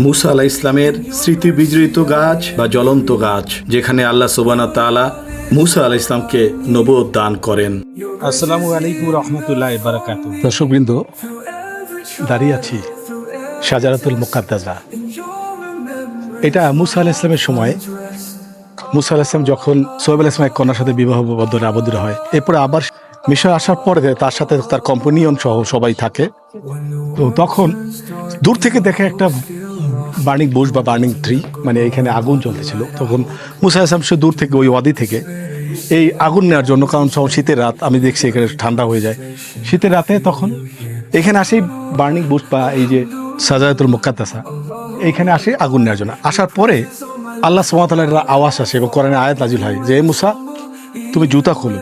মুসা আলাহ ইসলামের স্মৃতি বিজড়িত গাছ বা জ্বলন্ত গাছ যেখানে আল্লাহ সুবানা তাআলা মুসা আলাহ ইসলামকে নবদ দান করেন। আসসালামু আলাইকুম রহমতুল্লাহ বারাকাত দর্শকবৃন্দ দাঁড়িয়ে আছি সাজারাতুল মুকাদ্দাজা এটা মুসা আলাহ ইসলামের সময়। মুসা আলাহ ইসলাম যখন সোহেব আলাহ ইসলামের কন্যার সাথে বিবাহ বদ্ধনে আবদ্ধ হয় এরপরে আবার মিশর আসার পরে তার সাথে তার কম্পানিয়ন সহ সবাই থাকে, তো তখন দূর থেকে দেখে একটা বার্নিং বুশ বা বার্নিং ট্রি মানে এখানে আগুন জ্বলতেছিল। তখন মুসা ইসলাম সে দূর থেকে, ওই ওয়াদি থেকে এই আগুন নেওয়ার জন্য, কারণ সব শীতের রাত, আমি দেখছি এখানে ঠান্ডা হয়ে যায়। শীতের রাতে তখন এখানে আসি বার্নিং বুশ বা এই যে সাজায়তুল মুকাদ্দাসা এইখানে আসে আগুন নেওয়ার জন্য। আসার পরে আল্লাহ সুমাতালের আওয়াজ আসে এবং কোরআনে আয়াত নাজিল হয় যে মুসা, তুমি জুতা খোলো।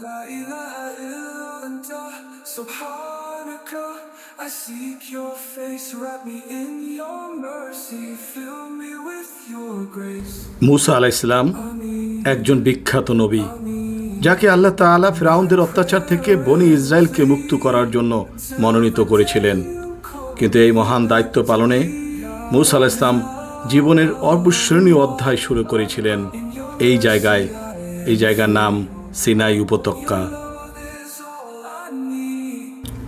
لا إله إلا أنت سبحانك I seek your face wrap me in your mercy fill me with your grace মুসা আলাহ ইসলাম একজন বিখ্যাত নবী যাকে আল্লাহ তাআলা ফেরাউনদের অত্যাচার থেকে বনি ইসরায়েলকে মুক্ত করার জন্য মনোনীত করেছিলেন কিন্তু এই মহান দায়িত্ব পালনে মুসা আলাহ ইসলাম জীবনের অবিস্মরণীয় অধ্যায় শুরু করেছিলেন এই জায়গায় এই জায়গার নাম সিনাই উপত্যকা।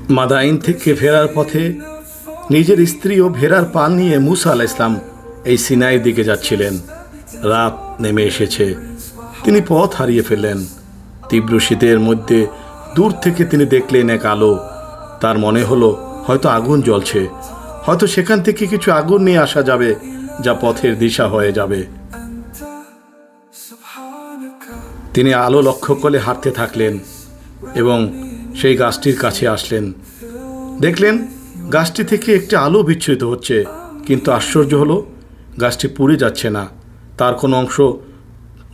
মাদাইন থেকে ফেরার পথে নিজের স্ত্রী ও ভেড়ার পাল নিয়ে মুসা আলাহ ইসলাম এই সিনাইয়ের দিকে যাচ্ছিলেন। রাত নেমে এসেছে। তিনি পথ হারিয়ে ফেললেন। তীব্র শীতের মধ্যে দূর থেকে তিনি দেখলেন এক আলো। তার মনে হলো, হয়তো আগুন জ্বলছে। হয়তো সেখান থেকে কিছু আগুন নিয়ে আসা যাবে, যা পথের দিশা হয়ে যাবে। তিনি আলো লক্ষ্য করে হাঁটতে থাকলেন এবং সেই গাছটির কাছে আসলেন। দেখলেন, গাছটি থেকে একটি আলো বিচ্ছুরিত হচ্ছে, কিন্তু আশ্চর্য হলো, গাছটি পুড়ে যাচ্ছে না, তার কোনো অংশ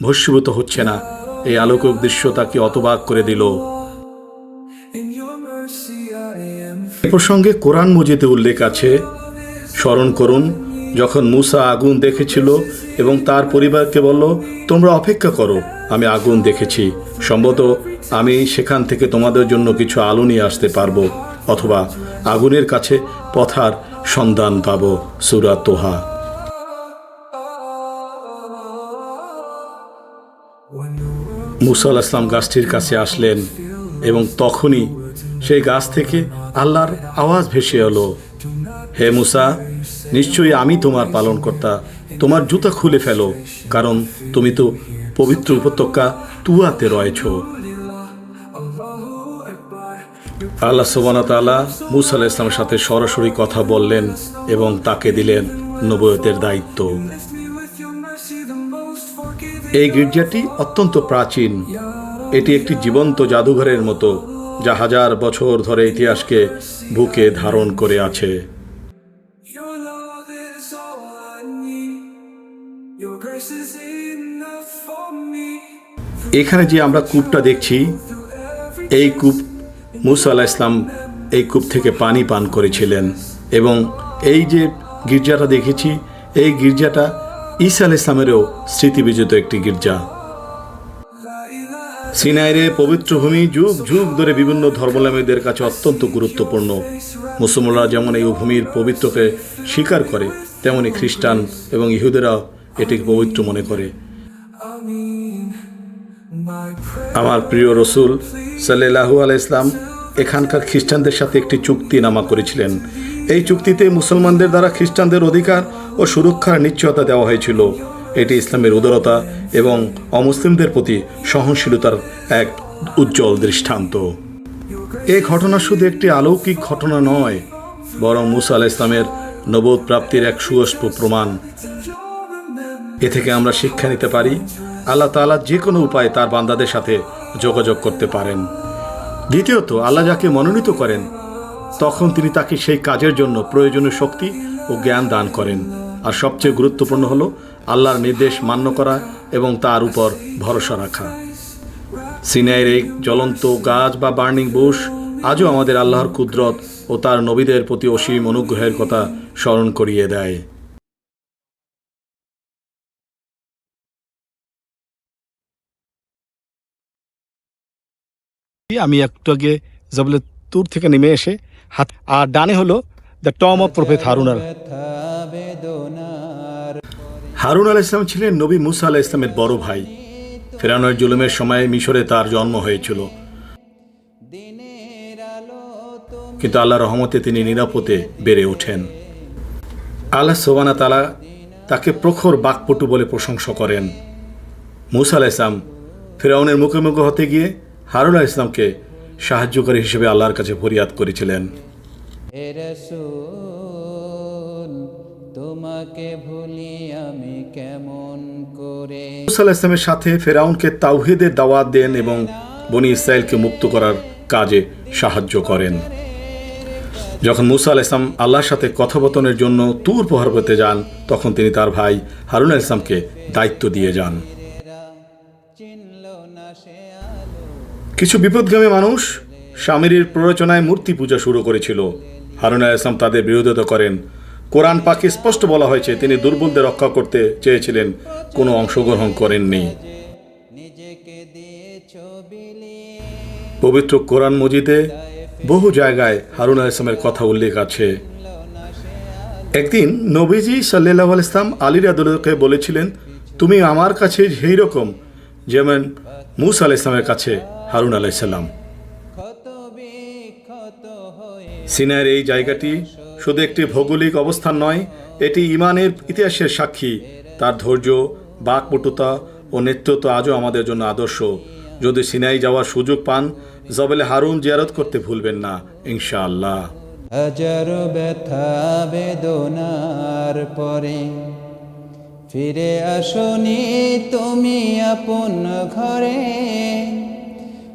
ভস্মীভূত হচ্ছে না। এই আলোকক দৃশ্য তাকে অতবাক করে দিল। এ প্রসঙ্গে কোরআন মজিদে উল্লেখ আছে, স্মরণ করুন যখন মুসা আগুন দেখেছিল এবং তার পরিবারকে বলল, তোমরা অপেক্ষা করো, আমি আগুন দেখেছি। সম্ভবত আমি সেখান থেকে তোমাদের জন্য কিছু আলো নিয়ে আসতে পারব, অথবা আগুনের কাছে পথার সন্ধান পাবো। সুরা তোহা। মুসা ইসলাম গাছটির কাছে আসলেন এবং তখনই সেই গাছ থেকে আল্লাহর আওয়াজ ভেসে এলো। হে মুসা নিশ্চয়ই আমি তোমার পালনকর্তা। তোমার জুতা খুলে ফেলো, কারণ তুমি তো পবিত্র উপত্যকা তুয়াতে রয়েছ। আল্লাহ সোবানা তাআলা মুসা আলাহ ইসলামের সাথে সরাসরি কথা বললেন এবং তাকে দিলেন নবয়তের দায়িত্ব। এই গির্জাটি অত্যন্ত প্রাচীন। এটি একটি জীবন্ত জাদুঘরের মতো, যা হাজার বছর ধরে ইতিহাসকে বুকে ধারণ করে আছে। এখানে যে আমরা কূপটা দেখছি, এই কূপ মুসা আলাহ ইসলাম এই কূপ থেকে পানি পান করেছিলেন এবং এই যে গির্জাটা দেখেছি, এই গির্জাটা ঈসা আল ইসলামেরও স্মৃতিবিজিত একটি গির্জা। সিনাইরে পবিত্র ভূমি যুগ যুগ ধরে বিভিন্ন ধর্মাবলম্বীদের কাছে অত্যন্ত গুরুত্বপূর্ণ। মুসলমানরা যেমন এই ভূমির পবিত্রকে স্বীকার করে, তেমনি খ্রিস্টান এবং ইহুদেরাও এটিকে পবিত্র মনে করে। আমার প্রিয় রসুল সাল্লাহু আল ইসলাম এখানকার খ্রিস্টানদের সাথে একটি চুক্তি নামা করেছিলেন। এই চুক্তিতে মুসলমানদের দ্বারা খ্রিস্টানদের অধিকার ও সুরক্ষার নিশ্চয়তা দেওয়া হয়েছিল। এটি ইসলামের উদারতা এবং অমুসলিমদের প্রতি সহনশীলতার এক উজ্জ্বল দৃষ্টান্ত। এ ঘটনা শুধু একটি অলৌকিক ঘটনা নয়, বরং মুসা আলাহ ইসলামের নবোধ প্রাপ্তির এক সুস্প প্রমাণ। এ থেকে আমরা শিক্ষা নিতে পারি আল্লাহ তাআলা যে কোনো উপায়ে তার বান্দাদের সাথে যোগাযোগ করতে পারেন। দ্বিতীয়ত, আল্লাহ যাকে মনোনীত করেন, তখন তিনি তাকে সেই কাজের জন্য প্রয়োজনীয় শক্তি ও জ্ঞান দান করেন। আর সবচেয়ে গুরুত্বপূর্ণ হলো আল্লাহর নির্দেশ মান্য করা এবং তার উপর ভরসা রাখা। সিনাইয়ের এই জ্বলন্ত গাছ বা বার্নিং বুশ আজও আমাদের আল্লাহর কুদরত ও তার নবীদের প্রতি অসীম অনুগ্রহের কথা স্মরণ করিয়ে দেয়। আমি একটু আগে জবলে তুর থেকে নেমে এসে হাত আর ডানে হলো দ্য টম অফ প্রফেট হারুনার হারুন আল ইসলাম ছিলেন নবী মুসা আলাহ ইসলামের বড় ভাই। ফেরানোর জুলুমের সময় মিশরে তার জন্ম হয়েছিল। কিন্তু আল্লাহ রহমতে তিনি নিরাপদে বেড়ে ওঠেন। আল্লাহ সোবানা তালা তাকে প্রখর বাকপটু বলে প্রশংসা করেন। মুসা আলাহ ইসলাম ফেরাউনের মুখোমুখি হতে গিয়ে হারুন ইসলামকে সাহায্যকারী হিসেবে আল্লাহর কাছে ফরিয়াদ করেছিলেন। তোমাকে ভুলি আমি কেমন করে? ইসলামের সাথে ফেরাউনকে তাওহিদের দাওয়াত দেন এবং বনি ইসরায়েলকে মুক্ত করার কাজে সাহায্য করেন। যখন মুসা আল ইসলাম আল্লাহর সাথে কথোপকথনের জন্য তুর প্রহার পেতে যান তখন তিনি তার ভাই হারুন ইসলামকে দায়িত্ব দিয়ে যান। বিপদগামী মানুষ স্বামীর প্ররোচনায় মূর্তি পূজা শুরু করেছিল। হারুন ইসলাম তাদের বিরোধিতা করেন। কোরআন পাকে স্পষ্ট বলা হয়েছে, তিনি দুর্বলদের রক্ষা করতে চেয়েছিলেন, কোনো অংশগ্রহণ করেননি। পবিত্র কোরআন মজিদে বহু জায়গায় হারুন ইসলামের কথা উল্লেখ আছে। একদিন নবীজি সাল্লাহ ইসলাম আলী রাদুলকে বলেছিলেন, তুমি আমার কাছে সেই রকম, যেমন মুসা আল ইসলামের কাছে হারুন হয়ে সিনাইয়ের এই জায়গাটি শুধু একটি ভৌগোলিক অবস্থান নয়, এটি ইমানের ইতিহাসের সাক্ষী। তার ধৈর্য, বাকপটুতা ও নেতৃত্ব আজও আমাদের জন্য আদর্শ। যদি সিনাই যাওয়ার সুযোগ পান, জবেলে হারুন জিয়ারত করতে ভুলবেন না, ইনশাআল্লাহ। হাজার ব্যথা বেদনার পরে ফিরে আসনি তুমি আপন ঘরে।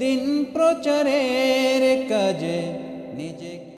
দিন প্রচারের কাজে